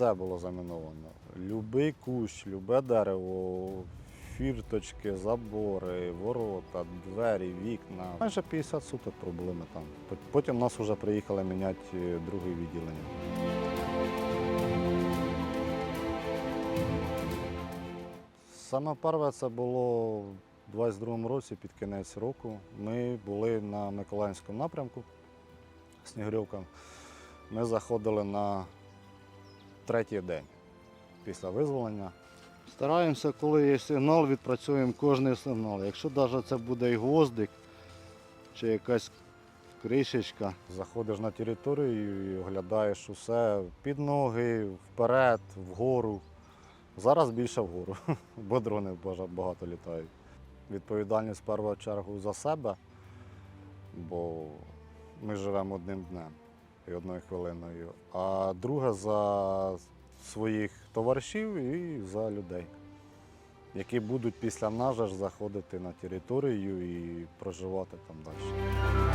Все було заміновано. Любий кущ, любе дерево, фірточки, забори, ворота, двері, вікна. Майже 50 суток пробули ми там. Потім нас вже приїхали міняти е, друге відділення. Саме перше це було у 22-му році, під кінець року. Ми були на Миколаївському напрямку Снігурівка. Ми заходили на третій день після визволення. Стараємося, коли є сигнал, відпрацюємо кожний сигнал. Якщо навіть це буде і гвоздик чи якась кришечка. Заходиш на територію і оглядаєш усе під ноги, вперед, вгору. Зараз більше вгору, бо дрони багато літають. Відповідальність в першу чергу за себе, бо ми живемо одним днем і одною хвилиною. А друга за своїх товаришів і за людей, які будуть після нас заходити на територію і проживати там далі.